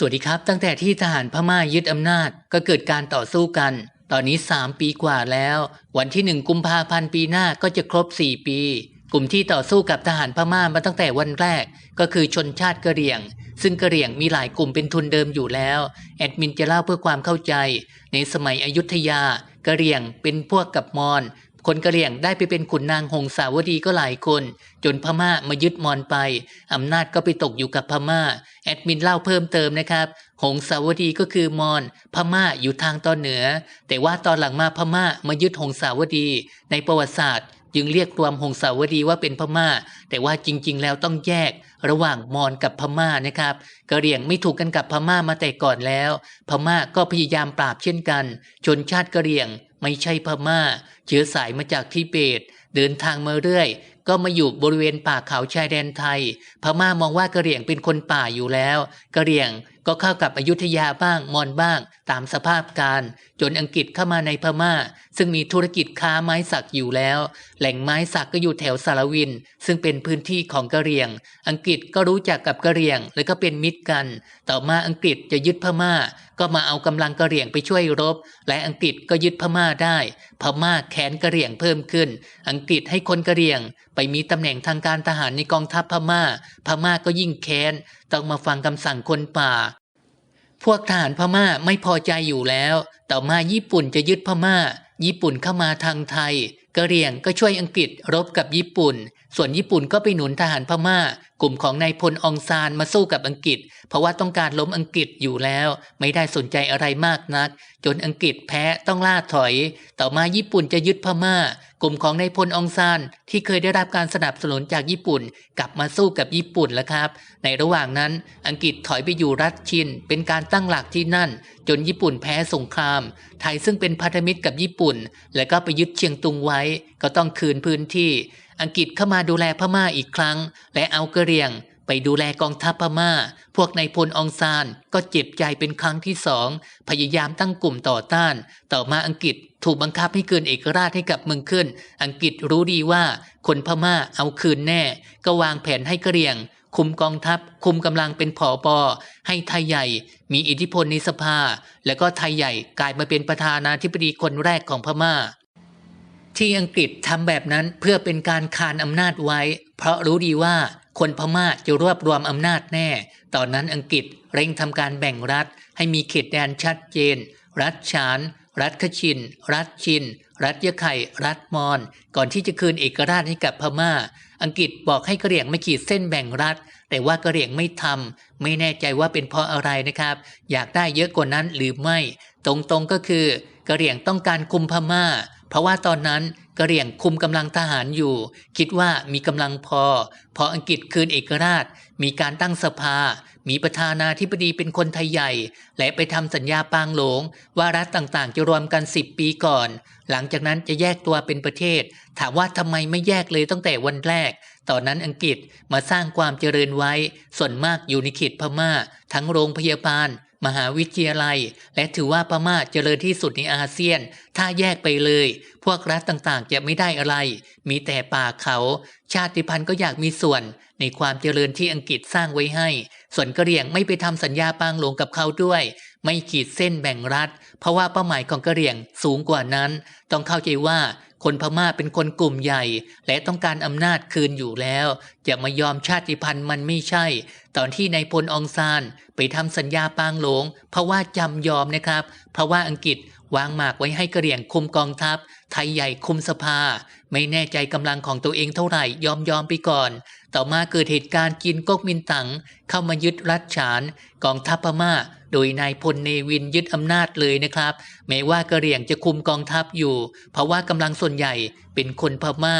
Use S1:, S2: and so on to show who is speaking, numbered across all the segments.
S1: สวัสดีครับ ตั้งแต่ที่ทหารพม่ายึดอำนาจก็เกิดการต่อสู้กัน ตอนนี้ 3 ปีกว่าแล้ว วันที่ 1 กุมภาพันธ์ปีหน้าก็จะครบ 4 ปี กลุ่มที่ต่อสู้กับทหารพม่ามาตั้งแต่วันแรก ก็คือชนชาติกะเหรี่ยง ซึ่งกะเหรี่ยงมีหลายกลุ่มเป็นทุนเดิมอยู่แล้ว แอดมินจะเล่าเพื่อความเข้าใจ ในสมัยอยุธยากะเหรี่ยงเป็นพวกกับมอญ คนกะเหรี่ยงได้ไปเป็นขุนนางหงสาวดีก็หลายคน จนพม่ามายึดมอญไป อำนาจก็ไปตกอยู่กับพม่า แอดมินเล่าเพิ่มเติมนะครับ หงสาวดีก็คือมอญพม่าอยู่ทางตอนเหนือ แต่ว่าตอนหลังมาพม่ามายึดหงสาวดี ในประวัติศาสตร์ จึงเรียกรวมหงสาวดีว่าเป็นพม่า แต่ว่าจริง ๆ แล้วต้องแยก ระหว่างมอญกับพม่านะครับกะเหรี่ยงไม่ถูกกันกับพม่ามาแต่ก่อนแล้ว พม่าก็พยายามปราบเช่นกัน ชนชาติกะเหรี่ยง ไม่ใช่พม่า เชื้อสายมาจากทิเบต เดินทางมาเรื่อย ก็มาอยู่บริเวณป่าเขาชายแดนไทย พม่ามองว่ากะเหรี่ยงเป็นคนป่าอยู่แล้วกะเหรี่ยงก็เข้ากับอยุธยาบ้างมอญบ้าง ตามสภาพการ จนอังกฤษเข้ามาในพม่า ซึ่งมีธุรกิจค้าไม้สักอยู่แล้ว แหล่งไม้สักก็อยู่แถวสารวิน ซึ่งเป็นพื้นที่ของกะเหรี่ยง อังกฤษก็รู้จักกับกะเหรี่ยง และก็เป็นมิตรกัน ต่อมาอังกฤษจะยึดพม่า ก็มาเอากำลังกะเหรี่ยงไปช่วยรบ และอังกฤษก็ยึดพม่าได้ พม่าแค้นกะเหรี่ยงเพิ่มขึ้น อังกฤษให้คนกะเหรี่ยง ไปมีตำแหน่งทางการทหารในกองทัพพม่า พม่าก็ยิ่งแค้น ต้องมาฟังคำสั่งคนป่า พวกทหารพม่าไม่พอใจอยู่แล้ว ต่อมาญี่ปุ่นจะยึดพม่า ญี่ปุ่นเข้ามาทางไทยกะเหรี่ยงก็ช่วยอังกฤษรบกับญี่ปุ่นส่วนญี่ปุ่นก็ไปหนุนทหารพม่า กลุ่มของนายพลองซานมาสู้กับอังกฤษ เพราะว่าต้องการล้มอังกฤษอยู่แล้ว ไม่ได้สนใจอะไรมากนัก จนอังกฤษแพ้ต้องล่าถอย ต่อมาญี่ปุ่นจะยึดพม่า กลุ่มของนายพลองซานที่เคยได้รับการสนับสนุนจากญี่ปุ่น กลับมาสู้กับญี่ปุ่นแล้วครับ ในระหว่างนั้นอังกฤษถอยไปอยู่รัฐชิน เป็นการตั้งหลักที่นั่น จนญี่ปุ่นแพ้สงคราม ไทยซึ่งเป็นพันธมิตรกับญี่ปุ่น และก็ไปยึดเชียงตุงไว้ ก็ต้องคืนพื้นที่ อังกฤษเข้ามาดูแลพม่าอีกครั้ง และเอากระเรียง ไปดูแลกองทัพพม่า พวกนายพลองซานก็เจ็บใจเป็นครั้งที่สอง พยายามตั้งกลุ่มต่อต้าน ต่อมาอังกฤษถูกบังคับให้คืนเอกราชให้กับเมืองขึ้น อังกฤษรู้ดีว่าคนพม่าเอาคืนแน่ ก็วางแผนให้กระเรียง คุมกองทัพ คุมกำลังเป็นผอปอให้ไทยใหญ่ มีอิทธิพลในสภา แล้วก็ไทยใหญ่กลายมาเป็นประธานาธิบดีคนแรกของพม่า ที่อังกฤษทำแบบนั้นเพื่อเป็นการคานอำนาจไว้ เพราะรู้ดีว่าคนพม่าจะรวบรวมอำนาจแน่ ตอนนั้นอังกฤษเร่งทำการแบ่งรัฐ ให้มีเขตแดนชัดเจน รัฐฉาน รัฐขชิน รัฐชิน รัฐยะไข่ รัฐมอญก่อนที่จะคืนเอกราชให้กับพม่า อังกฤษบอกให้กระเหรี่ยงไม่ขีดเส้นแบ่งรัฐ แต่ว่ากระเหรี่ยงไม่ทำไม่แน่ใจว่าเป็นเพราะอะไรนะครับ อยากได้เยอะกว่านั้นหรือไม่ ตรงๆก็คือกระเหรี่ยงต้องการคุมพม่า เพราะว่าตอนนั้นกระเหรี่ยงคุมกำลังทหารอยู่ คิดว่ามีกำลังพอ พออังกฤษคืนเอกราช มีการตั้งสภา มีประธานาธิบดีเป็นคนไทยใหญ่ และไปทำสัญญาปางหลง ว่ารัฐต่างๆ จะรวมกัน 10 ปีก่อน หลังจากนั้นจะแยกตัวเป็นประเทศ ถามว่าทำไมไม่แยกเลยตั้งแต่วันแรกตอนนั้นอังกฤษมาสร้างความเจริญไว้ ส่วนมากอยู่ในเขตพม่า ทั้งโรงพยาบาล มหาวิทยาลัย และถือว่าพม่าเจริญที่สุดในอาเซียน ถ้าแยกไปเลย พวกรัฐต่างๆ จะไม่ได้อะไร มีแต่ป่าเขา ชาติพันธุ์ก็อยากมีส่วน ในความเจริญที่อังกฤษสร้างไว้ให้ ส่วนกะเหรี่ยงไม่ไปทำสัญญาปางหลวงกับเขาด้วย ไม่ขีดเส้นแบ่งรัฐ เพราะว่าเป้าหมายของกะเหรี่ยงสูงกว่านั้น ต้องเข้าใจว่า คนพม่าเป็นคนกลุ่มใหญ่ และต้องการอำนาจคืนอยู่แล้ว จะมายอมชาติพันธุ์มันไม่ใช่ ตอนที่นายพลองซานไปทำสัญญาปางหลวงเพราะว่าจำยอมนะครับ เพราะว่าอังกฤษวางหมากไว้ให้กระเหรี่ยงคุมกองทัพ ไทยใหญ่คุมสภา ไม่แน่ใจกำลังของตัวเองเท่าไหร่ยอมยอมไปก่อน ต่อมาเกิดเหตุการณ์จินก๊กมินตั๋งเข้ามายึดรัฐฉานกองทัพพม่า โดยนายพลเนวินยึดอำนาจเลยนะครับ แม้ว่ากะเหรี่ยงจะคุมกองทัพอยู่ เพราะว่ากำลังส่วนใหญ่เป็นคนพม่า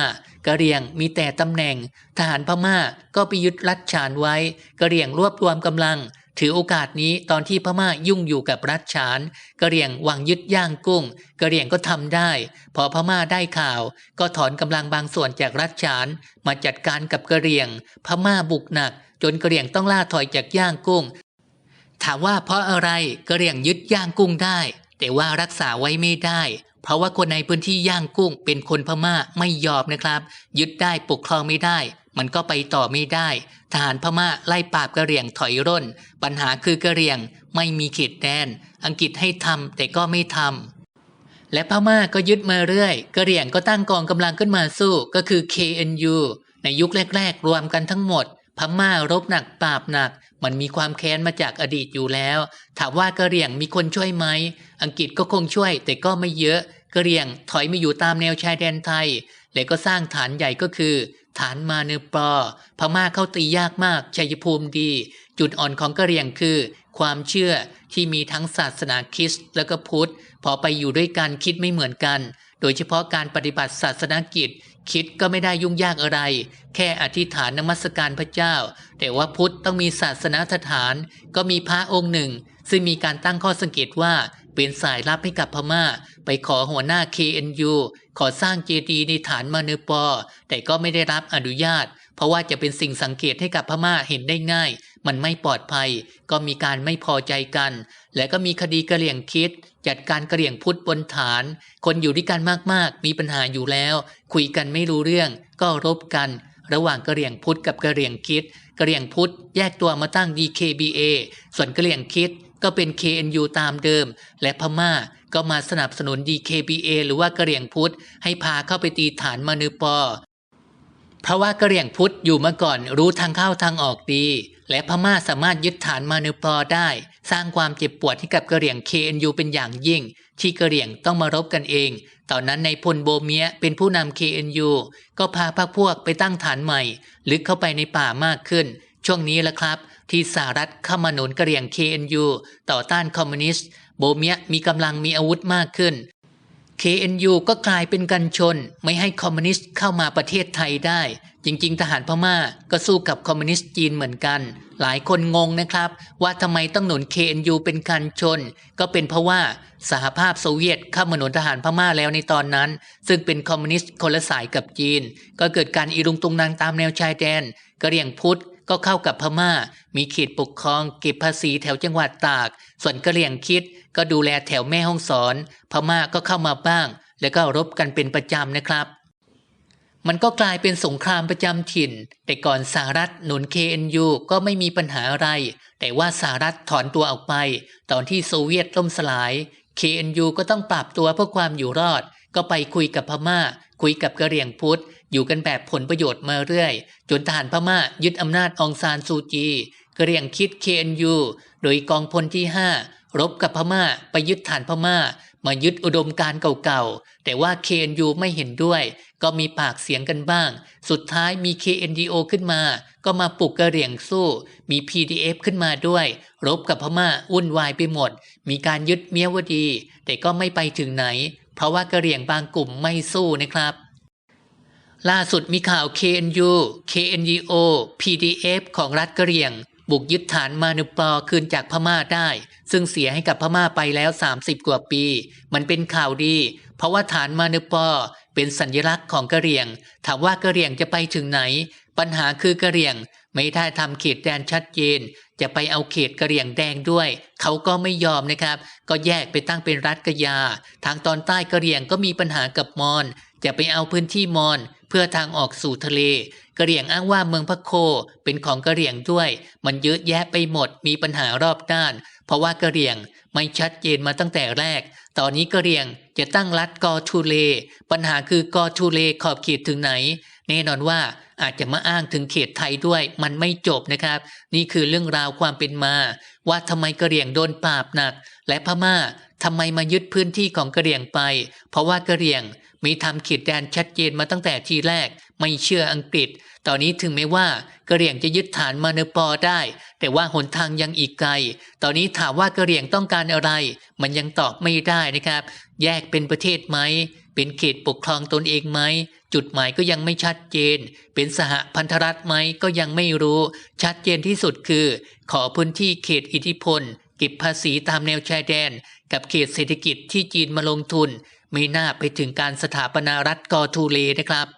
S1: กะเหรี่ยงมีแต่ตำแหน่ง ทหารพม่าก็ไปยึดรัฐฉานไว้กะเหรี่ยงรวบรวมกำลัง ถือโอกาสนี้ตอนที่พม่ายุ่งอยู่กับรัฐฉานกะเหรี่ยงวางยึดย่างกุ้งกะเหรี่ยงก็ทำได้ พอพม่าได้ข่าว ก็ถอนกำลังบางส่วนจากรัฐฉานมาจัดการกับกะเหรี่ยง พม่าบุกหนัก จนกะเหรี่ยงต้องล่าถอยจากย่างกุ้ง ถามว่าเพราะอะไรกะเหรี่ยงยึดย่างกุ้งได้ แต่ว่ารักษาไว้ไม่ได้ เพราะว่าคนในพื้นที่ย่างกุ้งเป็นคนพม่าไม่ยอมนะครับ ยึดได้ปกครองไม่ได้ มันก็ไปต่อไม่ได้ ทหารพม่าไล่ปราบกระเหรี่ยงถอยร่น ปัญหาคือกระเหรี่ยงไม่มีเขตแดน อังกฤษให้ทำแต่ก็ไม่ทำและพม่าก็ยึดมาเรื่อยกระเหรี่ยงก็ตั้งกองกำลังขึ้นมาสู้ก็คือ KNU ในยุคแรก ๆ รวมกันทั้งหมด พม่ารบหนักปราบหนัก มันมีความแค้นมาจากอดีตอยู่แล้ว ถามว่ากระเหรี่ยงมีคนช่วยไหม อังกฤษก็คงช่วยแต่ก็ไม่เยอะกระเหรี่ยงถอยมาอยู่ตามแนวชายแดนไทย และก็สร้างฐานใหญ่ก็คือ ฐานมาเนปอพม่าเข้าตียากมากชัยภูมิดี จุดอ่อนของกระเหรี่ยงคือ ความเชื่อที่มีทั้งศาสนาคริสต์และก็พุทธ พอไปอยู่ด้วยกันคิดไม่เหมือนกัน โดยเฉพาะการปฏิบัติศาสนกิจ คิดก็ไม่ได้ยุ่งยากอะไร แค่อธิษฐานนมัสการพระเจ้า แต่ว่าพุทธต้องมีศาสนสถาน ก็มีพระองค์หนึ่ง ซึ่งมีการตั้งข้อสังเกตว่า เป็นสายลับให้กับพม่า ไปขอหัวหน้า KNU ขอสร้างเจดีย์ในฐานมาเนปอ แต่ก็ไม่ได้รับอนุญาต เพราะว่าจะเป็นสิ่งสังเกตให้กับพม่าเห็นได้ง่าย มันไม่ปลอดภัย ก็มีการไม่พอใจกัน และก็มีคดีกระเหลี่ยงคิด จัดการกระเหลี่ยงพุทธบนฐาน คนอยู่ด้วยกันมากๆ มีปัญหาอยู่แล้ว คุยกันไม่รู้เรื่อง ก็รบกัน ระหว่างกระเหลี่ยงพุทธกับกระเหลี่ยงคิดกระเหลี่ยงพุทธแยกตัวมาตั้ง DKBA ส่วนกระเหลี่ยงคิด ก็เป็น KNU ตามเดิม และพม่าก็มาสนับสนุน DKBA หรือว่ากระเหลี่ยงพุทธให้พาเข้าไปตีฐานมานืปอ เพราะว่ากระเหลี่ยงพุทธอยู่มาก่อนรู้ทางเข้าทางออกดี และพม่าสามารถยึดฐานมานืปอได้ สร้างความเจ็บปวดให้กับกระเหลี่ยง KNU เป็นอย่างยิ่ง ที่กระเหลี่ยงต้องมารบกันเอง ตอนนั้นในพลโบเมียเป็นผู้นำ KNU ก็พาพรรคพวกไปตั้งฐานใหม่ ลึกเข้าไปในป่ามากขึ้น ช่วงนี้แหละครับ ที่สหรัฐเข้ามาหนุนกระเหลี่ยง KNU ต่อต้านคอมมิวนิสต์ โบเมียมีกำลังมีอาวุธมากขึ้น KNU ก็กลายเป็นกันชน ไม่ให้คอมมิวนิสต์เข้ามาประเทศไทยได้ จริง ๆ ทหารพม่าก็สู้กับคอมมิวนิสต์จีนเหมือนกัน หลายคนงงนะครับ ว่าทำไมต้องหนุน KNU เป็นกันชน ก็เป็นเพราะว่าสหภาพโซเวียตเข้ามาหนุนทหารพม่าแล้วในตอนนั้น ซึ่งเป็นคอมมิวนิสต์คนละสายกับจีน ก็เกิดการอีรุงตุงนางตามแนวชายแดนกระเหรี่ยงพุทธ ก็เข้ากับพม่า มีเขตปกครอง เก็บภาษีแถวจังหวัดตาก ส่วนกระเหรี่ยงคิด ก็ดูแลแถวแม่ฮ่องสอน พม่าก็เข้ามาบ้าง แล้วก็รบกันเป็นประจำนะครับ มันก็กลายเป็นสงครามประจำถิ่น แต่ก่อนสหรัฐหนุน KNU ก็ไม่มีปัญหาอะไร แต่ว่าสหรัฐถอนตัวออกไป ตอนที่โซเวียตล่มสลาย KNU ก็ต้องปรับตัวเพื่อความอยู่รอด ก็ไปคุยกับพม่า คุยกับกระเหรี่ยงพุทธ อยู่กันแบบผลประโยชน์มาเรื่อย จนทหารพม่ายึดอำนาจองซานซูจีกระเรียงคิด KNU โดยกองพลที่ 5 รบกับพม่าไปยึดฐานพม่า มายึดอุดมการเก่าๆ แต่ว่า KNU ไม่เห็นด้วย ก็มีปากเสียงกันบ้าง สุดท้ายมี KNDO ขึ้นมา ก็มาปลุกกระเรียงสู้ มี PDF ขึ้นมาด้วย รบกับพม่าวุ่นวายไปหมด มีการยึดเมียวดี แต่ก็ไม่ไปถึงไหน เพราะว่ากระเรียงบางกลุ่มไม่สู้นะครับ ล่าสุดมีข่าว KNU KNDO PDF ของรัฐกะเหรี่ยง บุกยึดฐานมานุปอคืนจากพม่าได้ ซึ่งเสียให้กับพม่าไปแล้ว 30 กว่าปี มันเป็นข่าวดี เพราะว่าฐานมานุปอเป็นสัญลักษณ์ของกะเหรี่ยง ถามว่ากะเหรี่ยงจะไปถึงไหน ปัญหาคือกะเหรี่ยง ไม่ได้ทำเขตแดนชัดเจน จะไปเอาเขตกะเหรี่ยงแดงด้วย เขาก็ไม่ยอมนะครับ ก็แยกไปตั้งเป็นรัฐกะยา ทางตอนใต้กะเหรี่ยงก็มีปัญหากับมอญ จะไปเอาพื้นที่มอญเพื่อทางออกสู่ทะเลกะเหรี่ยงอ้างว่าเมืองพะโคเป็นของกะเหรี่ยงด้วย มันเยอะแยะไปหมดมีปัญหารอบด้าน เพราะว่ากะเหรี่ยงไม่ชัดเจนมาตั้งแต่แรก ตอนนี้กะเหรี่ยงจะตั้งรัฐกอทูเล ปัญหาคือกอทูเลขอบเขตถึงไหน แน่นอนว่าอาจจะมาอ้างถึงเขตไทยด้วย มันไม่จบนะครับ นี่คือเรื่องราวความเป็นมา ว่าทำไมกะเหรี่ยงโดนปราบหนัก และพม่า ทำไมมายึดพื้นที่ของกะเหรี่ยงไป เพราะว่ากะเหรี่ยงมีทำเขตแดนชัดเจนมาตั้งแต่ทีแรก ไม่เชื่ออังกฤษ ตอนนี้ถึงแม้ว่ากะเหรี่ยงจะยึดฐานมาเนปอได้ แต่ว่าหนทางยังอีกไกล ตอนนี้ถามว่ากะเหรี่ยงต้องการอะไร มันยังตอบไม่ได้นะครับ แยกเป็นประเทศไหม เป็นเขตปกครองตนเองไหม จุดหมายก็ยังไม่ชัดเจน เป็นสหพันธรัฐไหมก็ยังไม่รู้ ชัดเจนที่สุดคือ ขอพื้นที่เขตอิทธิพล เก็บภาษีตามแนวชายแดน กับเขตเศรษฐกิจที่จีนมาลงทุน ไม่น่าไปถึงการสถาปนารัฐกอทูเลนะครับ